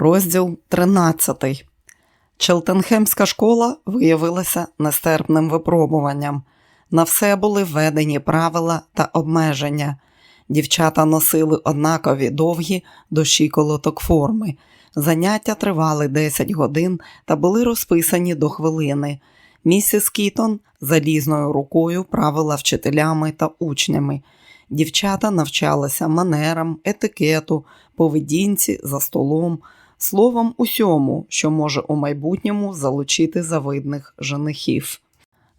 Розділ 13. Челтенхемська школа виявилася нестерпним випробуванням. На все були введені правила та обмеження. Дівчата носили однакові довгі до щиколоток форми. Заняття тривали 10 годин та були розписані до хвилини. Місіс Кітон залізною рукою правила вчителями та учнями. Дівчата навчалися манерам, етикету, поведінці за столом, словом усьому, що може у майбутньому залучити завидних женихів.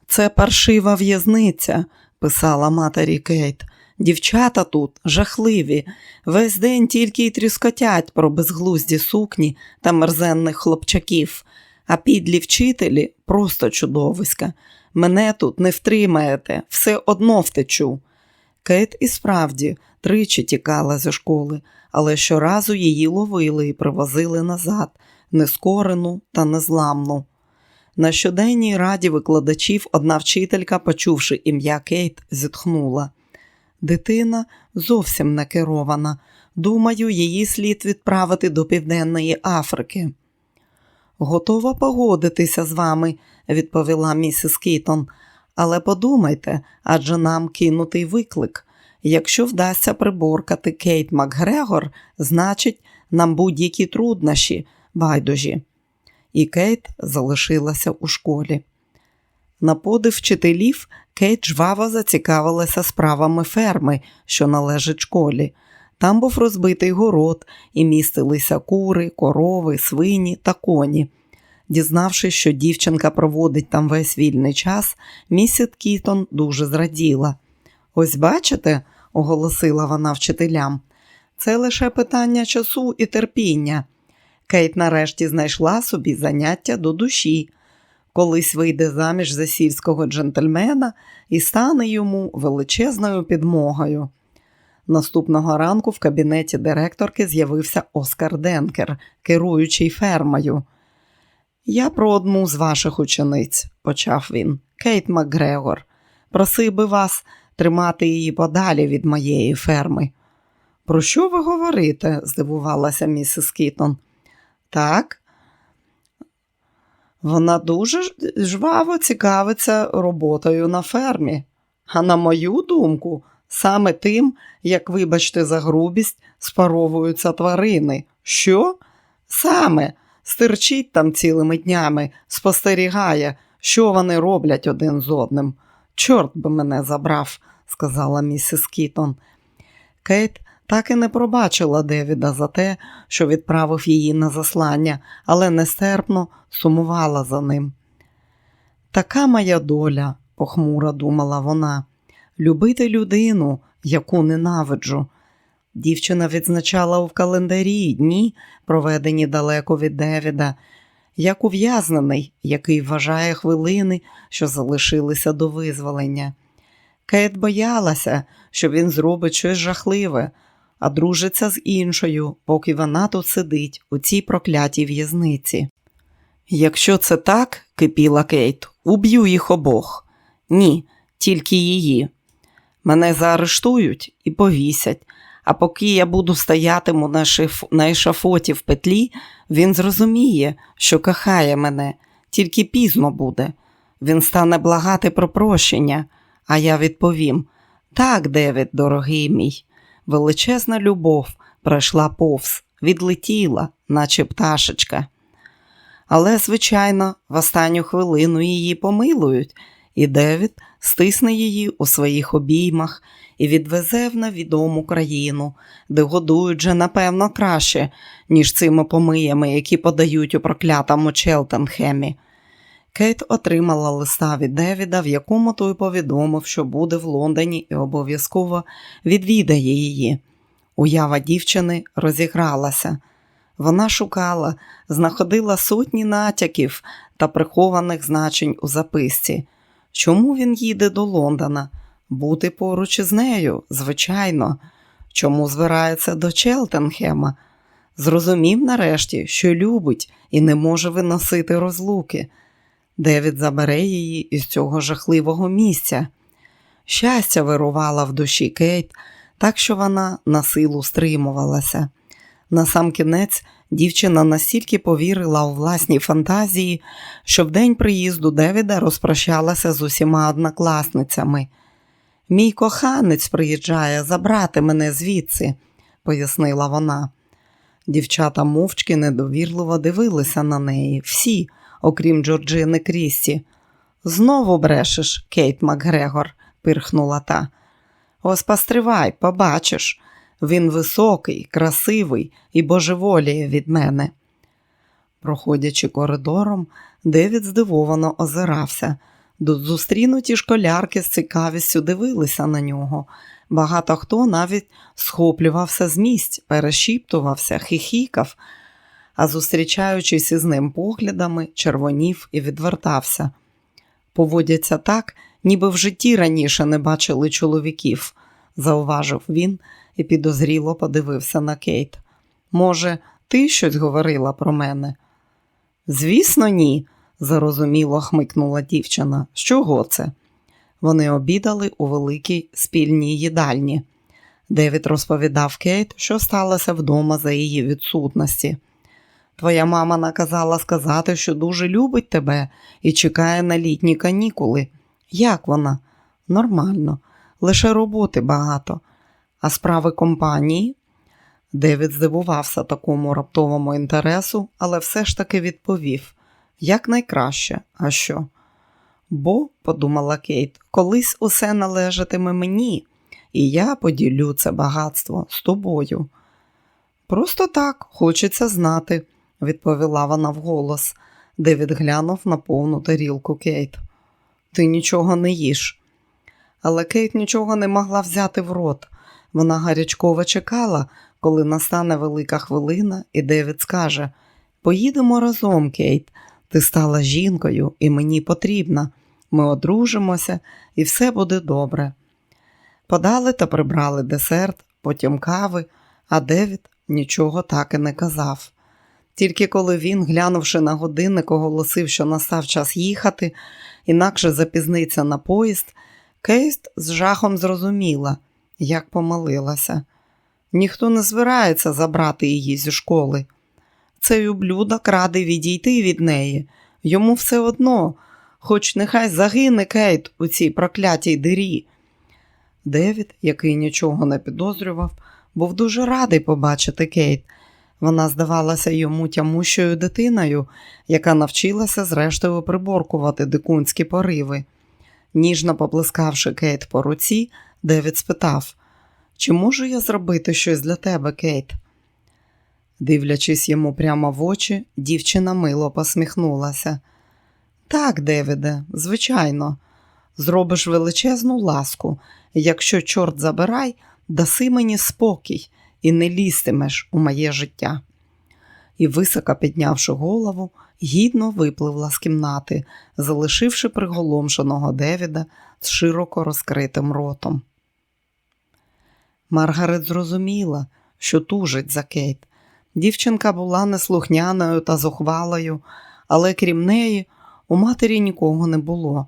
Це паршива в'язниця, писала матері Кейт. Дівчата тут жахливі, весь день тільки й тріскотять про безглузді сукні та мерзенних хлопчаків, а підлі вчителі просто чудовиська. Мене тут не втримаєте, все одно втечу. Кейт і справді тричі тікала зі школи, але щоразу її ловили і привозили назад, нескорену та незламну. На щоденній раді викладачів одна вчителька, почувши ім'я Кейт, зітхнула. Дитина зовсім не керована. Думаю, її слід відправити до Південної Африки. Готова погодитися з вами, відповіла місіс Кітон. Але подумайте, адже нам кинутий виклик. Якщо вдасться приборкати Кейт Макгрегор, значить, нам будь-які труднощі, байдужі. І Кейт залишилася у школі. На подив вчителів Кейт жваво зацікавилася справами ферми, що належить школі. Там був розбитий город і містилися кури, корови, свині та коні. Дізнавшись, що дівчинка проводить там весь вільний час, місіс Кітон дуже зраділа. Ось бачите, оголосила вона вчителям, це лише питання часу і терпіння. Кейт нарешті знайшла собі заняття до душі. Колись вийде заміж за сільського джентльмена і стане йому величезною підмогою. Наступного ранку в кабінеті директорки з'явився Оскар Денкер, керуючий фермою. Я про одну з ваших учениць, почав він, Кейт Макгрегор. Просив би вас тримати її подалі від моєї ферми. Про що ви говорите? здивувалася місіс Кітон. Так. Вона дуже жваво цікавиться роботою на фермі. А на мою думку, саме тим, як, вибачте, за грубість, спаровуються тварини. Що? Саме стирчить там цілими днями, спостерігає, що вони роблять один з одним. Чорт би мене забрав, сказала місіс Кітон. Кейт так і не пробачила Девіда за те, що відправив її на заслання, але нестерпно сумувала за ним. Така моя доля, похмуро думала вона, любити людину, яку ненавиджу. Дівчина відзначала у календарі дні, проведені далеко від Девіда, як ув'язнений, який вважає хвилини, що залишилися до визволення. Кейт боялася, що він зробить щось жахливе, а дружиться з іншою, поки вона тут сидить у цій проклятій в'язниці. Якщо це так, кипіла Кейт, уб'ю їх обох. Ні, тільки її. Мене заарештують і повісять. А поки я буду стоятиму на, шиф... на ешафоті в петлі, він зрозуміє, що кохає мене, тільки пізно буде. Він стане благати про прощення, а я відповім: так, Девід, дорогий мій, величезна любов пройшла повз, відлетіла, наче пташечка. Але, звичайно, в останню хвилину її помилують, і Девід стисне її у своїх обіймах і відвезе в невідому країну, де годують же, напевно, краще, ніж цими помиями, які подають у проклятому Челтенхемі. Кейт отримала листа від Девіда, в якому той повідомив, що буде в Лондоні і обов'язково відвідає її. Уява дівчини розігралася. Вона шукала, знаходила сотні натяків та прихованих значень у записці. Чому він їде до Лондона? Бути поруч із нею, звичайно. Чому збирається до Челтенхема? Зрозумів нарешті, що любить і не може виносити розлуки. Девід забере її із цього жахливого місця. Щастя вирувала в душі Кейт, так що вона на силу стримувалася. Насамкінець Дівчина настільки повірила у власні фантазії, що в день приїзду Девіда розпрощалася з усіма однокласницями. Мій коханець приїжджає забрати мене звідси, пояснила вона. Дівчата мовчки недовірливо дивилися на неї, всі, окрім Джорджини Крісті. Знову брешеш, Кейт Макгрегор, пирхнула та. Ось постривай, побачиш. Він високий, красивий і божеволіє від мене. Проходячи коридором, Девід здивовано озирався. Зустрінуті школярки з цікавістю дивилися на нього. Багато хто навіть схоплювався з місць, перешіптувався, хихікав, а зустрічаючись із ним поглядами, червонів і відвертався. Поводяться так, ніби в житті раніше не бачили чоловіків, зауважив він і підозріло подивився на Кейт. Може, ти щось говорила про мене? Звісно, ні, зарозуміло хмикнула дівчина. З чого це? Вони обідали у великій спільній їдальні. Девід розповідав Кейт, що сталося вдома за її відсутності. Твоя мама наказала сказати, що дуже любить тебе і чекає на літні канікули. Як вона? Нормально, лише роботи багато. А справи компанії? Девід здивувався такому раптовому інтересу, але все ж таки відповів як найкраще, а що? Бо, подумала Кейт, колись усе належатиме мені, і я поділю це багатство з тобою. Просто так хочеться знати, відповіла вона вголос. Девід глянув на повну тарілку Кейт. Ти нічого не їш. Але Кейт нічого не могла взяти в рот. Вона гарячково чекала, коли настане велика хвилина, і Девід скаже: Поїдемо разом, Кейт. Ти стала жінкою і мені потрібна. Ми одружимося і все буде добре. Подали та прибрали десерт, потім кави, а Девід нічого так і не казав. Тільки коли він, глянувши на годинник, оголосив, що настав час їхати, інакше запізниться на поїзд, Кейст з жахом зрозуміла, як помилилася. Ніхто не збирається забрати її зі школи. Цей ублюдок радий відійти від неї. Йому все одно, хоч нехай загине Кейт у цій проклятій дирі. Девід, який нічого не підозрював, був дуже радий побачити Кейт. Вона здавалася йому тямущою дитиною, яка навчилася зрештою приборкувати дикунські пориви. Ніжно поплескавши Кейт по руці, Девід спитав, чи можу я зробити щось для тебе, Кейт? Дивлячись йому прямо в очі, дівчина мило посміхнулася. Так, Девіде, звичайно, зробиш величезну ласку, якщо, чорт забирай, даси мені спокій і не лізтимеш у моє життя. І, високо піднявши голову, гідно випливла з кімнати, залишивши приголомшеного Девіда з широко розкритим ротом. Маргарет зрозуміла, що тужить за Кейт. Дівчинка була неслухняною та зухвалою, але крім неї, у матері нікого не було.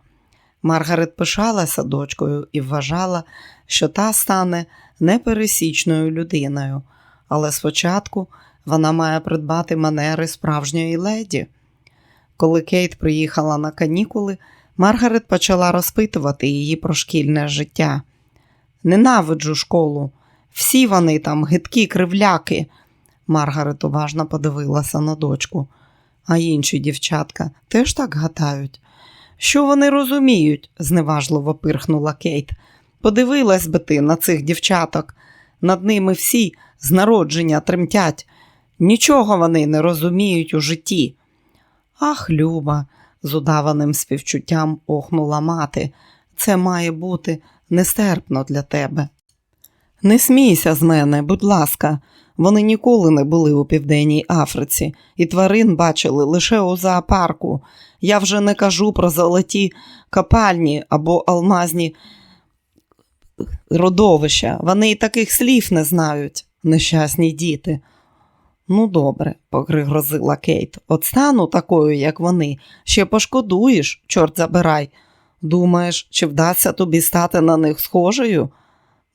Маргарет пишалася дочкою і вважала, що та стане непересічною людиною, але спочатку вона має придбати манери справжньої леді. Коли Кейт приїхала на канікули, Маргарет почала розпитувати її про шкільне життя. Ненавиджу школу, всі вони там гидкі кривляки. Маргарет уважно подивилася на дочку. А інші дівчатка теж так гадають. Що вони розуміють? зневажливо пирхнула Кейт. Подивилась би ти на цих дівчаток. Над ними всі з народження тремтять. Нічого вони не розуміють у житті. Ах, Люба, з удаваним співчуттям охнула мати. Це має бути нестерпно для тебе. Не смійся з мене, будь ласка, вони ніколи не були у Південній Африці, і тварин бачили лише у зоопарку. Я вже не кажу про золоті копальні або алмазні родовища. Вони і таких слів не знають, нещасні діти. Ну, добре, погрозила Кейт. От стану такою, як вони, ще пошкодуєш, чорт забирай. Думаєш, чи вдасться тобі стати на них схожою?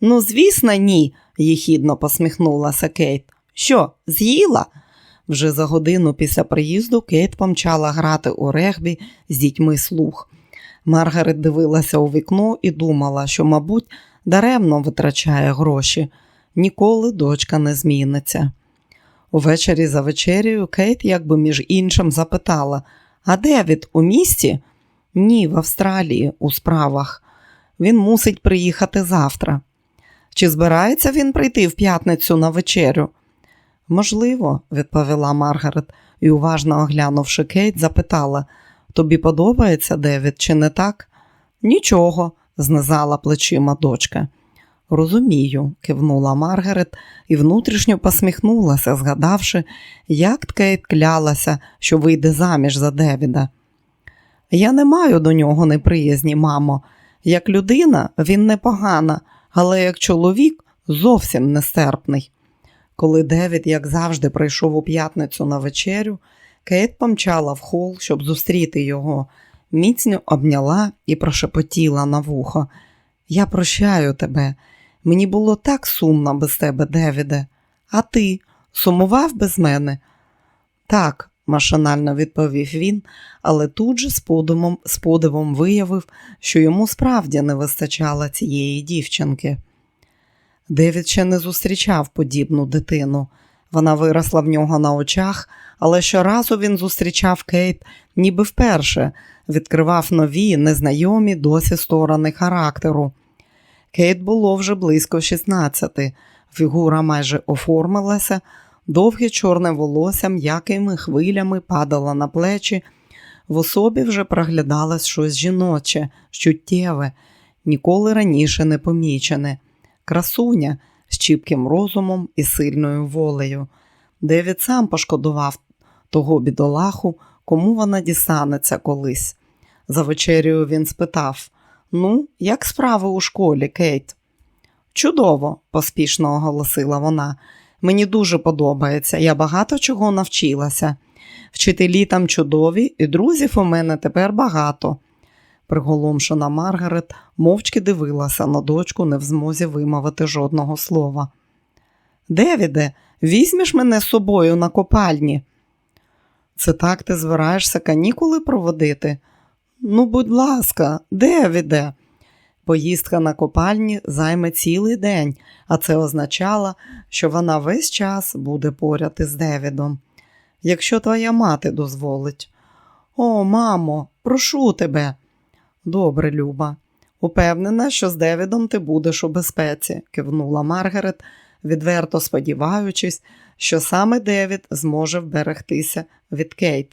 Ну, звісно, ні, їхідно посміхнулася Кейт. Що, з'їла? Вже за годину після приїзду Кейт помчала грати у регбі з дітьми слух. Маргарет дивилася у вікно і думала, що, мабуть, даремно витрачає гроші. Ніколи дочка не зміниться. Увечері за вечерею Кейт, якби між іншим, запитала: А Девід у місті? Ні, в Австралії, у справах. Він мусить приїхати завтра. Чи збирається він прийти в п'ятницю на вечерю? Можливо, відповіла Маргарет і, уважно оглянувши Кейт, запитала Тобі подобається Девід, чи не так? Нічого, знизала плечима дочка. Розумію, кивнула Маргарет і внутрішньо посміхнулася, згадавши, як Кейт клялася, що вийде заміж за Девіда. Я не маю до нього неприязні, мамо. Як людина він непогана, але як чоловік зовсім нестерпний. Коли Девід, як завжди, прийшов у п'ятницю на вечерю, Кейт помчала в хол, щоб зустріти його, міцно обняла і прошепотіла на вухо. Я прощаю тебе. Мені було так сумно без тебе, Девіде. А ти сумував без мене? Так, машинально відповів він, але тут же з подивом, з подивом виявив, що йому справді не вистачало цієї дівчинки. Девід ще не зустрічав подібну дитину. Вона виросла в нього на очах, але щоразу він зустрічав Кейт, ніби вперше, відкривав нові, незнайомі досі сторони характеру. Кейт було вже близько 16, фігура майже оформилася, довге чорне волосся м'якими хвилями падало на плечі, в особі вже проглядалось щось жіноче, чуттєве, ніколи раніше не помічене, красуня з чіпким розумом і сильною волею. Девід сам пошкодував того бідолаху, кому вона дістанеться колись. За вечерю він спитав Ну, як справи у школі, Кейт? Чудово, поспішно оголосила вона. Мені дуже подобається, я багато чого навчилася. Вчителі там чудові, і друзів у мене тепер багато. Приголомшена Маргарет мовчки дивилася на дочку, не в змозі вимовити жодного слова. Девіде, візьмеш мене з собою на копальні? Це так ти збираєшся канікули проводити? Ну, будь ласка, Девіде. Поїздка на копальні займе цілий день, а це означало, що вона весь час буде поряд із Девідом. Якщо твоя мати дозволить. О, мамо, прошу тебе. Добре, Люба. Упевнена, що з Девідом ти будеш у безпеці, кивнула Маргарет, відверто сподіваючись, що саме Девід зможе вберегтися від Кейт.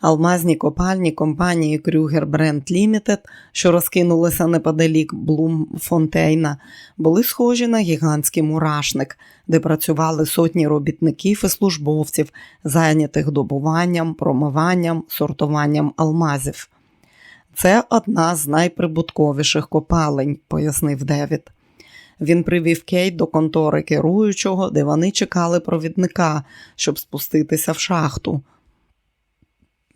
Алмазні копальні компанії Крюгер Бренд Лімітед, що розкинулися неподалік Блумфонтейна, були схожі на гігантський мурашник, де працювали сотні робітників і службовців, зайнятих добуванням, промиванням, сортуванням алмазів. Це одна з найприбутковіших копалень, пояснив Девід. Він привів Кейт до контори керуючого, де вони чекали провідника, щоб спуститися в шахту.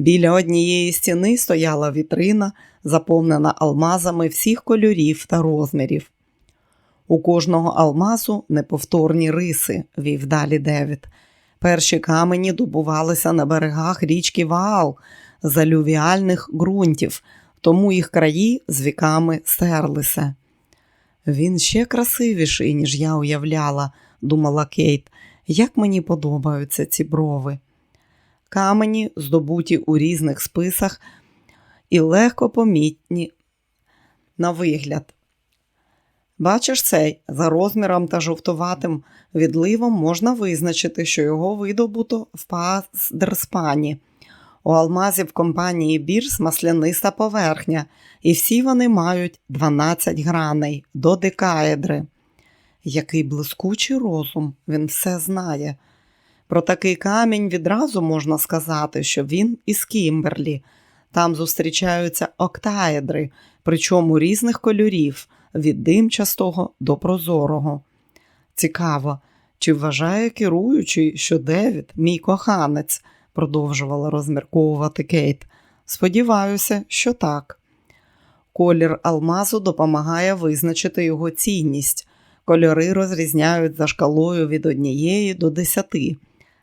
Біля однієї стіни стояла вітрина, заповнена алмазами всіх кольорів та розмірів. У кожного алмазу неповторні риси, вів далі Девід. Перші камені добувалися на берегах річки Ваал з алювіальних ґрунтів, тому їх краї з віками стерлися. Він ще красивіший, ніж я уявляла, думала Кейт, як мені подобаються ці брови камені, здобуті у різних списах і легко помітні на вигляд. Бачиш цей, за розміром та жовтуватим відливом можна визначити, що його видобуто в Паздерспані. У алмазів компанії Бірс масляниста поверхня, і всі вони мають 12 граней до декаедри. Який блискучий розум, він все знає. Про такий камінь відразу можна сказати, що він із Кімберлі. Там зустрічаються октаедри, причому різних кольорів від димчастого до прозорого. Цікаво, чи вважає керуючий, що Девід, мій коханець, продовжувала розмірковувати Кейт. Сподіваюся, що так. Колір алмазу допомагає визначити його цінність. Кольори розрізняють за шкалою від однієї до десяти.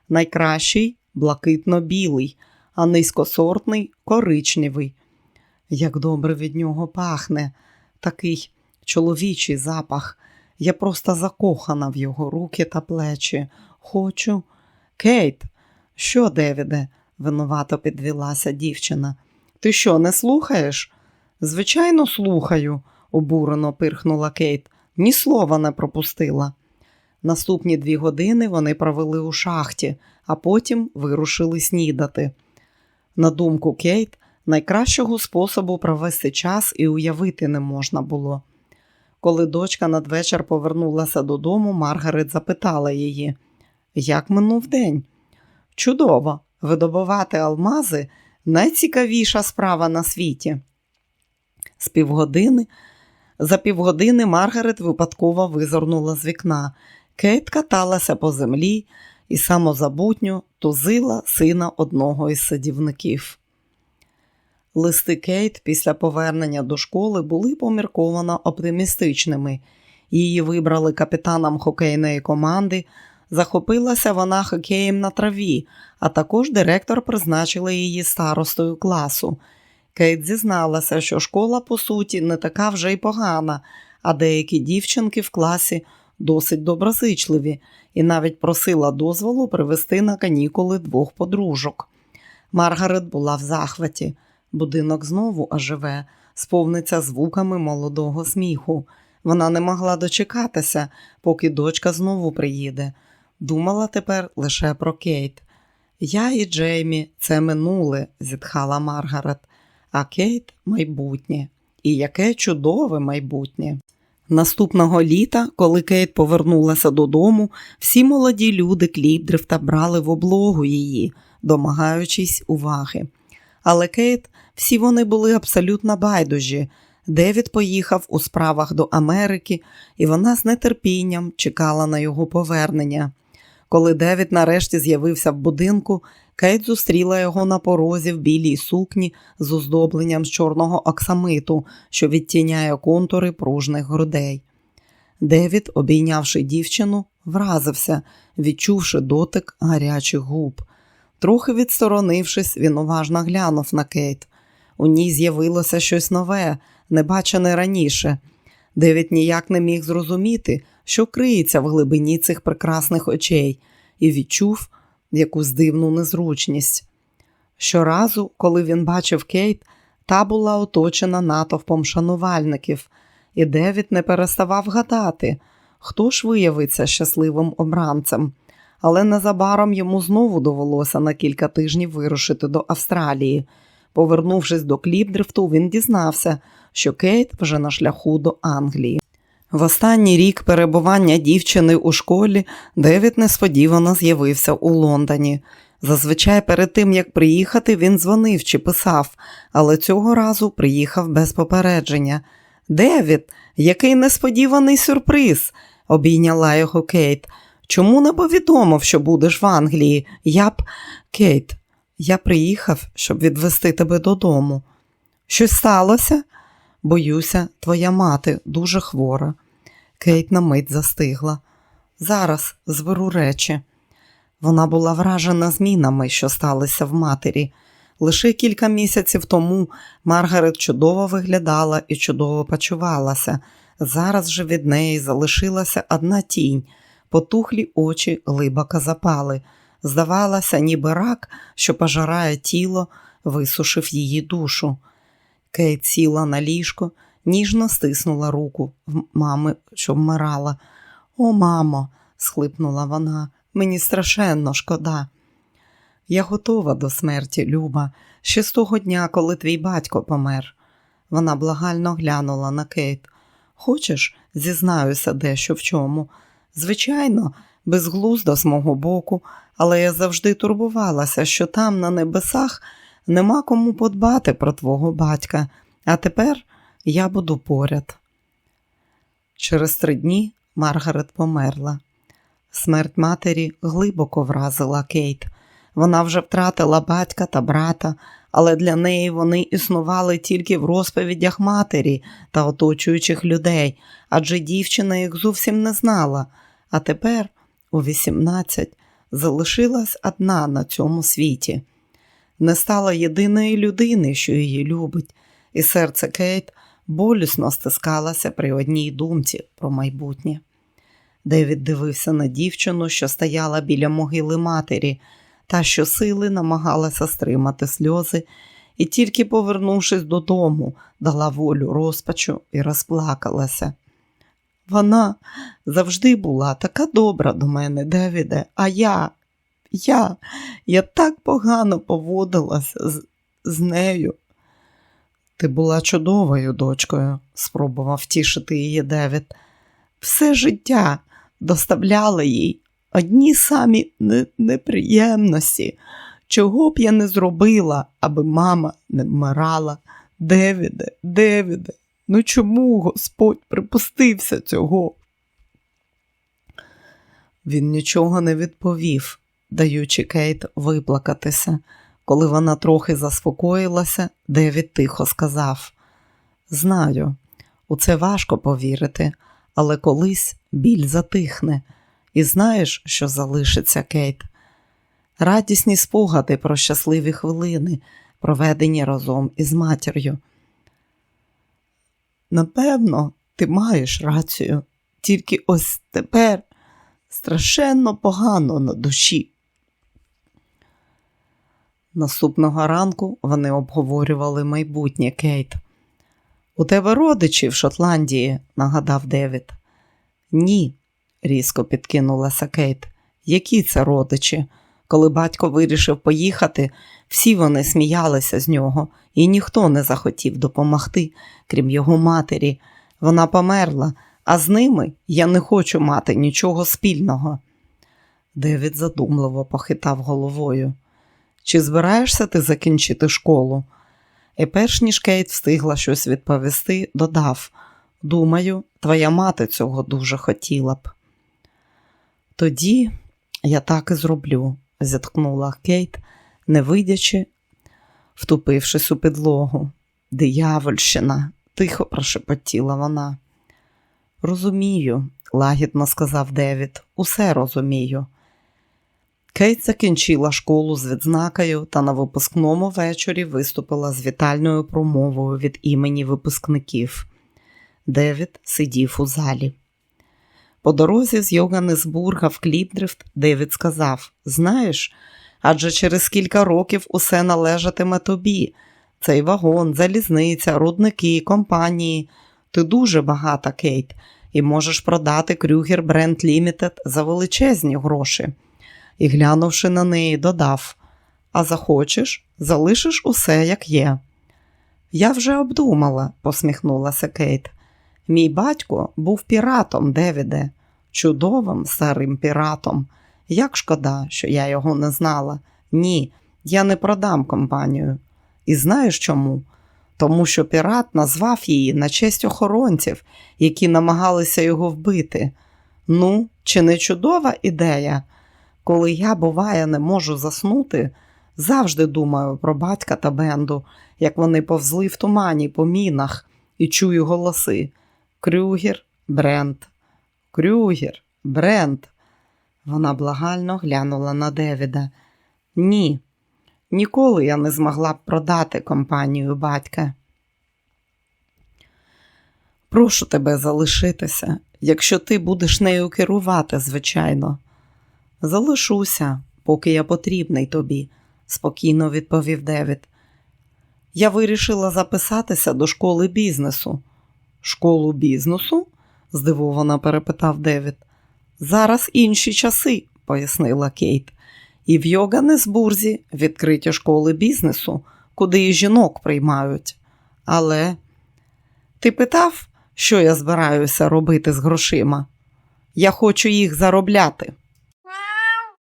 Найкращий блакитно-білий, а низькосортний коричневий. Як добре від нього пахне, такий чоловічий запах. Я просто закохана в його руки та плечі. Хочу. Кейт, що, Девіде? винувато підвелася дівчина. Ти що, не слухаєш? Звичайно, слухаю, обурено пирхнула Кейт. Ні слова не пропустила. Наступні дві години вони провели у шахті, а потім вирушили снідати. На думку Кейт, найкращого способу провести час і уявити не можна було. Коли дочка надвечір повернулася додому, Маргарет запитала її, як минув день? Чудово, видобувати алмази найцікавіша справа на світі. З півгодини, за півгодини Маргарет випадково визирнула з вікна. Кейт каталася по землі і самозабутньо тузила сина одного із садівників. Листи Кейт після повернення до школи були помірковано оптимістичними. Її вибрали капітаном хокейної команди. Захопилася вона хокеєм на траві, а також директор призначила її старостою класу. Кейт зізналася, що школа, по суті, не така вже й погана, а деякі дівчинки в класі досить доброзичливі, і навіть просила дозволу привезти на канікули двох подружок. Маргарет була в захваті. Будинок знову оживе, сповниться звуками молодого сміху. Вона не могла дочекатися, поки дочка знову приїде. Думала тепер лише про Кейт. Я і Джеймі це минуле, зітхала Маргарет, а Кейт майбутнє. І яке чудове майбутнє. Наступного літа, коли Кейт повернулася додому, всі молоді люди Кліпдрифта брали в облогу її, домагаючись уваги. Але Кейт, всі вони були абсолютно байдужі. Девід поїхав у справах до Америки, і вона з нетерпінням чекала на його повернення. Коли Девід нарешті з'явився в будинку, Кейт зустріла його на порозі в білій сукні з оздобленням з чорного оксамиту, що відтіняє контури пружних грудей. Девід, обійнявши дівчину, вразився, відчувши дотик гарячих губ. Трохи відсторонившись, він уважно глянув на Кейт. У ній з'явилося щось нове, небачене раніше. Девід ніяк не міг зрозуміти, що криється в глибині цих прекрасних очей, і відчув якусь дивну незручність. Щоразу, коли він бачив Кейт, та була оточена натовпом шанувальників, і Девід не переставав гадати, хто ж виявиться щасливим обранцем. Але незабаром йому знову довелося на кілька тижнів вирушити до Австралії. Повернувшись до Кліпдрифту, він дізнався, що Кейт вже на шляху до Англії. В останній рік перебування дівчини у школі Девід несподівано з'явився у Лондоні. Зазвичай перед тим, як приїхати, він дзвонив чи писав, але цього разу приїхав без попередження. Девід, який несподіваний сюрприз, обійняла його Кейт. Чому не повідомив, що будеш в Англії? Я б. Кейт, я приїхав, щоб відвести тебе додому. Щось сталося? Боюся, твоя мати дуже хвора. Кейт на мить застигла. Зараз зберу речі. Вона була вражена змінами, що сталися в матері. Лише кілька місяців тому Маргарет чудово виглядала і чудово почувалася. Зараз же від неї залишилася одна тінь, потухлі очі глибоко запали. Здавалося, ніби рак, що пожирає тіло, висушив її душу. Кейт сіла на ліжко, ніжно стиснула руку мами, що вмирала. О, мамо, схлипнула вона, мені страшенно шкода. Я готова до смерті, Люба, ще з того дня, коли твій батько помер. Вона благально глянула на Кейт. Хочеш, зізнаюся дещо в чому. Звичайно, безглуздо з мого боку, але я завжди турбувалася, що там, на небесах, нема кому подбати про твого батька, а тепер я буду поряд. Через три дні Маргарет померла. Смерть матері глибоко вразила Кейт. Вона вже втратила батька та брата, але для неї вони існували тільки в розповідях матері та оточуючих людей, адже дівчина їх зовсім не знала. А тепер, у 18, залишилась одна на цьому світі. Не стала єдиної людини, що її любить, і серце Кейт болісно стискалося при одній думці про майбутнє. Девід дивився на дівчину, що стояла біля могили матері, та що сили намагалася стримати сльози, і тільки повернувшись додому, дала волю розпачу і розплакалася. Вона завжди була така добра до мене, Девіде, а я, я, я так погано поводилася з, з нею. Ти була чудовою дочкою, спробував втішити її Девід. Все життя доставляла їй одні самі неприємності. Чого б я не зробила, аби мама не вмирала. Девіде, Девіде, ну чому Господь припустився цього? Він нічого не відповів, даючи Кейт виплакатися. Коли вона трохи заспокоїлася, Девід тихо сказав: Знаю, у це важко повірити, але колись біль затихне, і знаєш, що залишиться Кейт. Радісні спогади про щасливі хвилини, проведені разом із матір'ю. Напевно, ти маєш рацію, тільки ось тепер страшенно погано на душі. Наступного ранку вони обговорювали майбутнє Кейт. У тебе родичі в Шотландії, нагадав Девід. Ні, різко підкинулася Кейт. Які це родичі? Коли батько вирішив поїхати, всі вони сміялися з нього, і ніхто не захотів допомогти, крім його матері. Вона померла, а з ними я не хочу мати нічого спільного. Девід задумливо похитав головою. Чи збираєшся ти закінчити школу? І перш ніж Кейт встигла щось відповісти, додав Думаю, твоя мати цього дуже хотіла б. Тоді я так і зроблю, зіткнула Кейт, не вийдячи, втупившись у підлогу. Диявольщина, тихо прошепотіла вона. Розумію, лагідно сказав Девід, усе розумію. Кейт закінчила школу з відзнакою та на випускному вечорі виступила з вітальною промовою від імені випускників. Девід сидів у залі. По дорозі з Йоганнесбурга в Кліпдрифт Девід сказав: Знаєш, адже через кілька років усе належатиме тобі. Цей вагон, залізниця, рудники, компанії. Ти дуже багата, Кейт, і можеш продати Крюгер Бренд Лімітед за величезні гроші. І, глянувши на неї, додав: А захочеш, залишиш усе, як є. Я вже обдумала, посміхнулася Кейт. Мій батько був піратом, Девіде, чудовим старим піратом. Як шкода, що я його не знала. Ні, я не продам компанію. І знаєш чому? Тому що пірат назвав її на честь охоронців, які намагалися його вбити. Ну, чи не чудова ідея? Коли я, буває, не можу заснути, завжди думаю про батька та Бенду, як вони повзли в тумані по мінах і чую голоси. Крюгер, Брент, Крюгер, Брент. Вона благально глянула на Девіда. Ні, ніколи я не змогла б продати компанію батька. Прошу тебе залишитися, якщо ти будеш нею керувати, звичайно. Залишуся, поки я потрібний тобі, спокійно відповів Девід. Я вирішила записатися до школи бізнесу. Школу бізнесу? здивовано перепитав Девід. Зараз інші часи, пояснила Кейт. І в Йоганнесбурзі відкриті школи бізнесу, куди і жінок приймають. Але ти питав, що я збираюся робити з грошима? Я хочу їх заробляти.